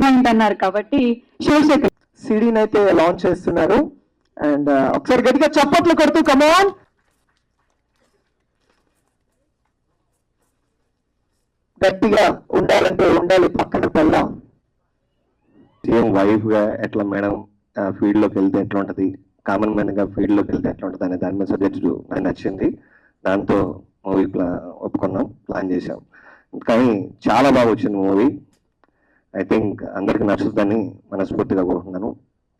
Point అన్నారు కాబట్టి శివశేఖర్ సిడీని అయితే లాంచ్ చేస్తున్నారు అండ్ ఒకసారి గట్టిగా చప్పట్లు కొడుతూ కమాన్ గట్టిగా ఉండాలంటే ఉండాలి పక్కన పెళ్ళాం సీఎం వైఫ్గా ఎట్లా మేడం ఫీల్డ్లోకి వెళ్తే ఎట్లా ఉంటది? కామన్ మ్యాన్గా ఫీల్డ్లోకి వెళ్తే ఎట్లా ఉంటది అనే దాని మీద సబ్జెక్ట్ నాకు నచ్చింది. దాంతో మూవీ ప్లా ఒప్పుకున్నాం ప్లాన్ చేశాం. కానీ చాలా బాగా వచ్చింది మూవీ ఐ థింక్ అందరికి నచ్చుతుందని మనస్ఫూర్తిగా కోరుకుంటున్నాను.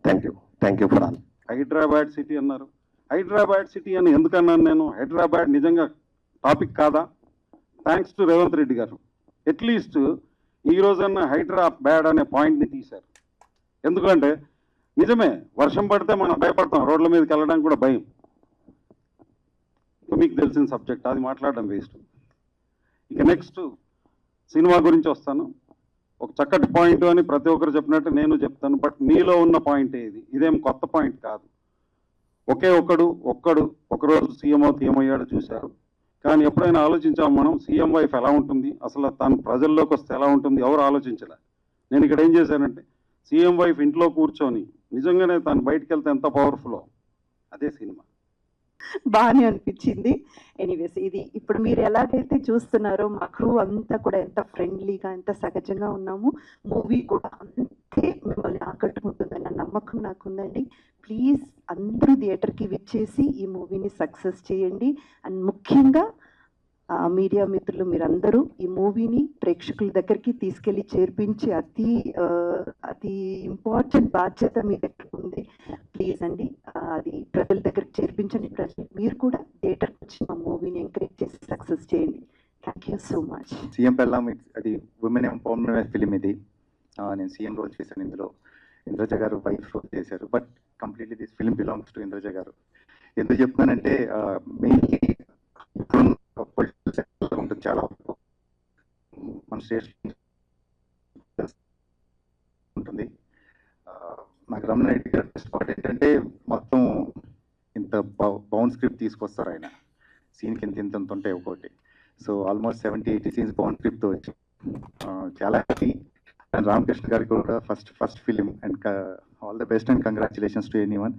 Thank you thank you for all Hyderabad city అన్నారు. హైదరాబాద్ సిటీ అని ఎందుకన్నాను నేను? హైదరాబాద్ నిజంగా టాపిక్ కాదా? థ్యాంక్స్ టు రేవంత్ రెడ్డి గారు. అట్లీస్ట్ ఈ రోజన్న హైదరాబాద్ అనే పాయింట్ని తీశారు. ఎందుకంటే నిజమే వర్షం పడితే మనం భయపడతాం. రోడ్ల మీదకి వెళ్ళడానికి కూడా భయం. మీకు తెలిసిన సబ్జెక్ట్ అది మాట్లాడడం వేస్ట్ ఇక నెక్స్ట్ సినిమా గురించి వస్తాను. ఒక చక్కటి పాయింట్ అని ప్రతి ఒక్కరు చెప్పినట్టు నేను చెప్తాను బట్ మీలో ఉన్న పాయింట్ ఇది ఇదేం కొత్త పాయింట్ కాదు. ఒకే ఒక్కడు ఒక్కడు ఒకరోజు సీఎం అవుతే చూశారు. కానీ ఎప్పుడైనా ఆలోచించాము మనం సీఎం వైఫ్ ఎలా ఉంటుంది? అసలు తను ప్రజల్లోకి వస్తే ఎలా ఉంటుంది? ఎవరు ఆలోచించలే. నేను ఇక్కడ ఏం చేశానంటే సీఎం వైఫ్ ఇంట్లో కూర్చొని నిజంగానే తను బయటకు వెళ్తే ఎంత పవర్ఫుల్ అదే సినిమా. బాగానే అనిపించింది. ఎనీవేస్ ఇది ఇప్పుడు మీరు ఎలాగైతే చూస్తున్నారో మా క్రూ అంతా కూడా ఎంత ఫ్రెండ్లీగా ఎంత సహజంగా ఉన్నాము మూవీ కూడా అంతే మిమ్మల్ని ఆకట్టుకుంటుందన్న నమ్మకం నాకుందండి. ప్లీజ్ అందరూ థియేటర్కి విచ్చేసి ఈ మూవీని సక్సెస్ చేయండి. అండ్ ముఖ్యంగా మీడియా మిత్రులు మీరందరూ ఈ మూవీని ప్రేక్షకుల దగ్గరికి తీసుకెళ్ళి చేర్పించి అతి అతి ఇంపార్టెంట్ బాధ్యత మీ దగ్గర ఉంది. ప్లీజ్ అండి. అది ప్రజల దగ్గరికి చేర్పించండి. ప్రజలు మీరు కూడా థియేటర్కి వచ్చి మా మూవీని ఎంకరేజ్ చేసి సక్సెస్ చేయండి. Thank you so much CM పెళ్ళాం అది ఉమెన్ ఎంపవర్మెంట్ ఫిలిం ఇది. నేను సీఎం రోల్ చేశాను ఇందులో. ఇంద్రజ గారు వైఫ్ రోల్ చేశారు. But completely this film belongs to Indraja గారు. ఎందుకు చెప్తున్నానంటే మెయిన్లీ పొలిటికల్ ఉంటుంది చాలా. మన స్టేట్ ఉంటుంది ఆ, నాకు రమణ రెడ్డి గారు బెస్ట్ పార్ట్ ఏంటంటే మొత్తం ఇంత బౌండ్ స్క్రిప్ట్ తీసుకొస్తారు ఆయన. సీన్కి ఇంత ఇంత ఎంత ఉంటాయి ఒకటి so almost seventy eighty scenes bound స్క్రిప్ట్తో వచ్చి చాలా హ్యాపీ అండ్ రామకృష్ణ గారికి కూడా first first film and all the best and congratulations to anyone